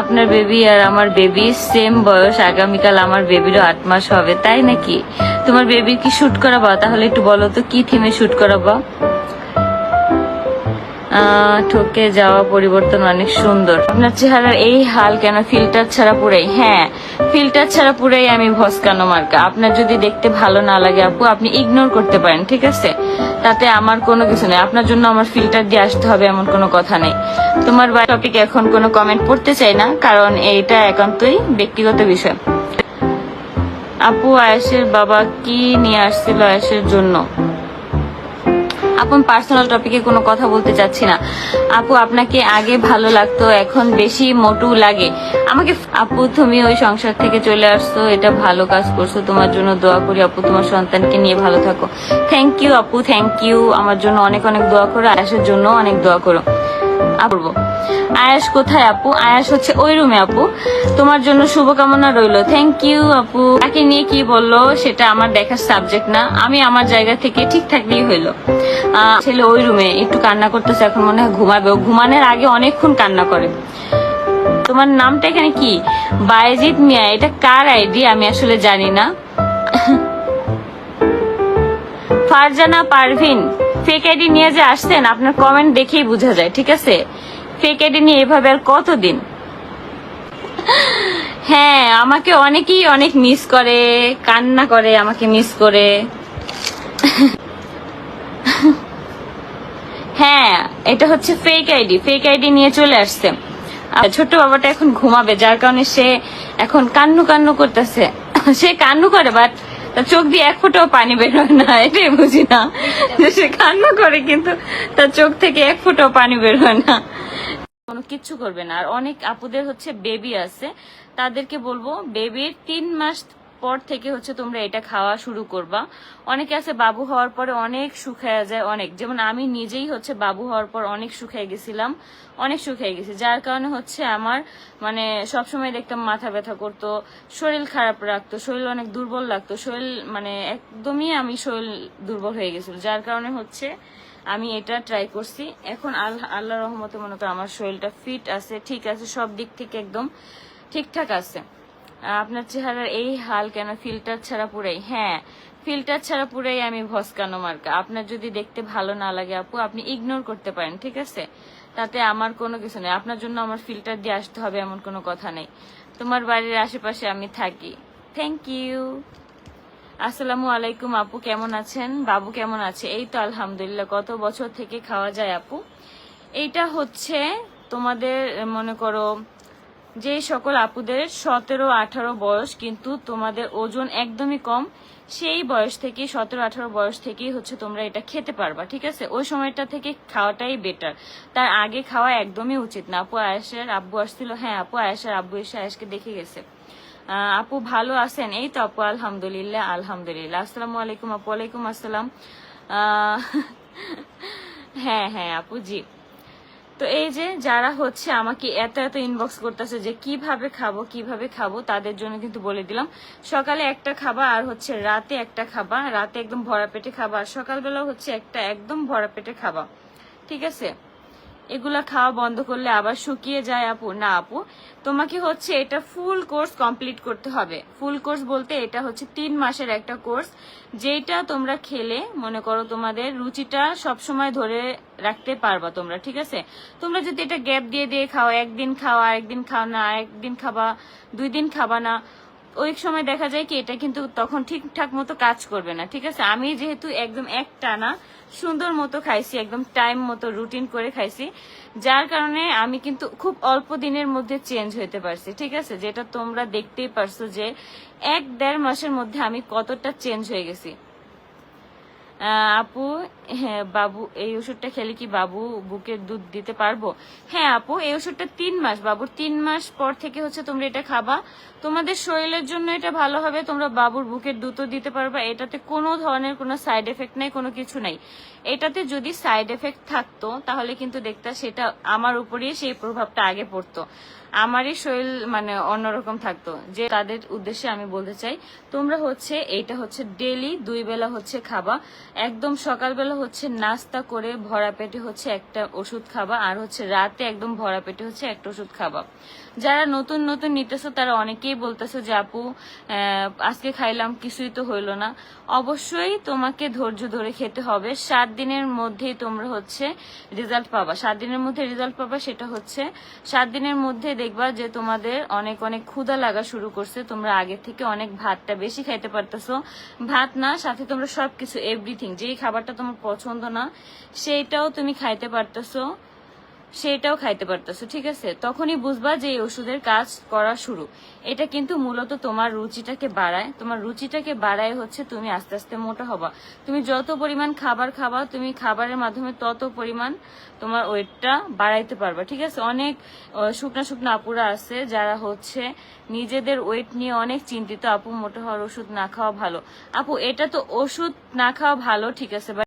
আপনার বেবি আর আমার baby same বয়স, আগামীকাল আমার বেবিরও আট মাস হবে, তাই নাকি? তোমার বেবির কি শুট করাবা? তাহলে একটু বলো তো, কি থিমে শুট করাবা? ঠকে যাওয়া পরিবর্তন অনেক সুন্দর। আপনার চেহারার এই হাল কেন? ফিল্টার ছাড়া পুরাই। হ্যাঁ ফিল্টার ছাড়া পুরাই আমি ভস্কানো মার্কা। আপনার যদি দেখতে ভালো না লাগে আপু, আপনি ইগনোর করতে পারেন, ঠিক আছে? তাতে আমার কোনো কিছু নেই। আপনার জন্য আমার ফিল্টার দিয়ে আসতে হবে এমন কোনো কথা নেই। তোমার টপিক এখন কোনো কমেন্ট পড়তে চাই না, কারণ এইটা একান্তই ব্যক্তিগত বিষয়। আপু আয়েশের বাবা কি নিয়ে আসছিল আয়েশের জন্য? আপু পার্সোনাল টপিকে কোনো কথা বলতে চাচ্ছি না। আপু, আপনাকে আগে ভালো লাগতো, এখন বেশি মোটু লাগে। আমাকে আপু, তুমি ওই সংসার থেকে চলে আসছো, এটা ভালো কাজ করছ, তোমার জন্য দোয়া করি, আপু, তোমার সন্তানকে নিয়ে ভালো থাকো। থ্যাংক ইউ আপু থ্যাংক ইউ আমার জন্য অনেক অনেক দোয়া করো আসার জন্য অনেক দোয়া করো। করব। আয়াস কোথায়, আপু? আয়াস হচ্ছে ওই রুমে, আপু। তোমার জন্য শুভকামনা রইল। থ্যাংক ইউ আপু। তাকে নিয়ে কি বলল, সেটা আমার দেখার সাবজেক্ট না। আমি আমার জায়গা থেকে ঠিক থাকলেই হইল। ছেলে ওই রুমে, একটু কান্না করতেছে, এখন মনে হয় ঘুমাবে। ঘুমানোর আগে অনেকক্ষণ কান্না করে। তোমার নামটা এখানে কি? বায়েজিৎ মিয়া, এটা কার আইডি আমি আসলে জানি না। ফারজানা পারভিন। ফেক আইডি নিয়ে যে আসছেন, আপনার কমেন্ট দেখেই বোঝা যায়, ঠিক আছে? ফেক আইডি নিয়ে এভাবে আর কতদিন? হ্যাঁ আমাকে অনেকেই অনেক মিস করে, কান্না করে, আমাকে মিস করে। হ্যাঁ এটা হচ্ছে ফেক আইডি ফেক আইডি নিয়ে চলে আসছে। ছোট্ট বাবাটা এখন ঘুমাবে, যার কারণে সে এখন কান্নু কান্নু করতেছে। সে কান্নু করে বাট তার চোখ দিয়ে এক ফোঁটাও পানি বের হয় না, এটাই বুঝি না। যে সে কান্না করে কিন্তু তার চোখ থেকে এক ফোঁটাও পানি বের হয় না। কোনো কিচ্ছু করবে না। আর অনেক আপুদের হচ্ছে বেবি আছে। তাদেরকে বলব বেবির তিন মাস পর থেকে হচ্ছে তোমরা এটা খাওয়া শুরু করবা। অনেকে আছে বাবু হওয়ার পরে অনেক শুকায়া যায়, অনেক। যেমন আমি নিজেই হচ্ছে বাবু হওয়ার পর অনেক শুকায় গেছিলাম, অনেক শুকিয়ে গেছি। যার কারণে হচ্ছে আমার মানে সবসময় দেখতাম মাথা ব্যথা করতো, শরীর খারাপ রাখতো, শরীর অনেক দুর্বল লাগতো, শরীর মানে একদমই আমি শরীর দুর্বল হয়ে গেছিল। যার কারণে হচ্ছে আমি এটা ট্রাই করছি। এখন আল্লাহ রহমতে মনে করো আমার শরীরটা ফিট আছে, ঠিক আছে, সব দিক থেকে একদম ঠিকঠাক আছে। আপনার চেহারার এই হাল কেন? ফিল্টার ছাড়া পুরাই। হ্যাঁ ফিল্টার ছাড়া পুরাই আমি ভস্কানো মার্কা। আপনার যদি দেখতে ভালো না লাগে আপু, আপনি ইগনোর করতে পারেন, ঠিক আছে? তাতে আমার কোনো কিছু নেই। আপনার জন্য আমার ফিল্টার দিয়ে আসতে হবে এমন কোনো কথা নেই। তোমার বাড়ির আশেপাশে আমি থাকি। থ্যাংক ইউ আসসালামু আলাইকুম আপু, কেমন আছেন? বাবু কেমন আছে? এই তো আলহামদুলিল্লাহ, কত বছর থেকে খাওয়া যায় আপু? এইটা হচ্ছে তোমাদের, মনে করো যে সকল আপুদের সতেরো আঠারো বয়স, কিন্তু তোমাদের ওজন একদমই কম, সেই বয়স থেকে, সতেরো আঠারো বয়স থেকেই হচ্ছে তোমরা এটা খেতে পারবা, ঠিক আছে? ওই সময়টা থেকে খাওয়াটাই বেটার তার আগে খাওয়া একদমই উচিত না। আপু আয়েসের আব্বু আসছিল। হ্যাঁ আপু আয়েসের আব্বু এসে আয়েসকে দেখে গেছে। আপু ভালো আছেন? এই তো আপু, আলহামদুলিল্লাহ আলহামদুলিল্লাহ। আসসালামু আলাইকুম আপু আলাইকুম আসসালাম। হ্যাঁ হ্যাঁ আপু, জি। তো এই যে যারা হচ্ছে আমাকে এত এত ইনবক্স করতেছে যে কীভাবে খাব কীভাবে খাব, তাদের জন্য কিন্তু বলে দিলাম। সকালে একটা খাবা আর হচ্ছে রাতে একটা খাবা রাতে একদম ভরা পেটে খাবা আর সকালবেলা হচ্ছে একটা একদম ভরা পেটে খাবা ঠিক আছে? এগুলা খাওয়া বন্ধ করলে আবার শুকিয়ে যায়, আপু। না, আপু, তোমাকে হচ্ছে এটা ফুল কোর্স কমপ্লিট করতে হবে। ফুল কোর্স বলতে এটা হচ্ছে তিন মাসের একটা কোর্স যেটা তোমরা খেলে, মনে করো তোমাদের রুচিটা সব সময় ধরে রাখতে পারবা তোমরা, ঠিক আছে? তোমরা যদি এটা গ্যাপ দিয়ে দিয়ে খাও, একদিন খাও একদিন খাও না একদিন খাবা, দুই দিন খাবা না ওই সময় দেখা যায় কি, এটা কিন্তু তখন ঠিকঠাক মতো কাজ করবে না, ঠিক আছে? আমি যেহেতু একদম এক টানা সুন্দর মতো খাইছি, একদম টাইম মতো রুটিন করে খাইছি, যার কারণে আমি কিন্তু খুব অল্প দিনের মধ্যে চেঞ্জ হইতে পারছি, ঠিক আছে? যেটা তোমরা দেখতেই পারছ যে এক দেড় মাসের মধ্যে আমি কতটা চেঞ্জ হয়ে গেছি। আপু হ্যাঁ বাবু, এই ওষুধটা খেলে কি বাবু বুকের দুধ দিতে পারব? হ্যাঁ আপু, এই ওষুধটা তিন মাস বাবুর তিন মাস পর থেকে হচ্ছে তোমরা এটা খাবা। তোমাদের শরীরের জন্য এটা ভালো হবে, তোমরা বাবুর বুকের দুধও দিতে পারবা। এটাতে কোনো ধরনের কোনো সাইড এফেক্ট নাই, কোনো কিছু নাই। এটাতে যদি সাইড এফেক্ট থাকতো, তাহলে কিন্তু দেখতা সেটা আমার উপরেই সেই প্রভাবটা আগে পড়তো। আমারই শরীর মানে অন্যরকম থাকতো। যে তাদের উদ্দেশ্যে আমি বলতে চাই, তোমরা হচ্ছে এইটা হচ্ছে ডেলি দুই বেলা হচ্ছে খাবা। একদম সকালবেলা হচ্ছে নাস্তা করে ভরা পেটে হচ্ছে একটা ওষুধ খাবা আর হচ্ছে রাতে একদম ভরা পেটে হচ্ছে একটা ওষুধ খাবা। যারা নতুন নতুন নিতেছো তারা অনেকেই বলতেছো যে আপু আজকে খাইলাম, কিছুই তো হইল না। অবশ্যই তোমাকে ধৈর্য ধরে খেতে হবে। সাত দিনের মধ্যেই তোমরা হচ্ছে রেজাল্ট পাবা। সাত দিনের মধ্যে রেজাল্ট পাবা সেটা হচ্ছে, সাত দিনের মধ্যে দেখবা যে তোমাদের অনেক অনেক ক্ষুধা লাগা শুরু করছে। তোমরা আগে থেকে অনেক ভাতটা বেশি খাইতে পারতেছো। ভাত না, সাথে তোমরা সবকিছু এভরিথিং যেই খাবারটা তোমার পছন্দ না, সেইটাও তুমি খাইতে পারতেছো। সেটাও খাইতে পারতেছো, ঠিক আছে? তখনই বুঝবা যে এই ওষুধের কাজ করা শুরু। এটা কিন্তু মূলত তোমার রুচিটাকে বাড়ায়। তোমার রুচিটাকে বাড়ায় হচ্ছে তুমি আস্তে আস্তে মোটা হবা। তুমি যত পরিমাণ খাবার খাবা, তুমি খাবারের মাধ্যমে তত পরিমাণ তোমার ওয়েটটা বাড়াইতে পারবা, ঠিক আছে? অনেক শুকনা শুকনা আপুরা আছে যারা হচ্ছে নিজেদের ওয়েট নিয়ে অনেক চিন্তিত, আপু, মোটা হওয়ার ওষুধ না খাওয়া ভালো। আপু, এটা তো ওষুধ না খাওয়া ভালো, ঠিক আছে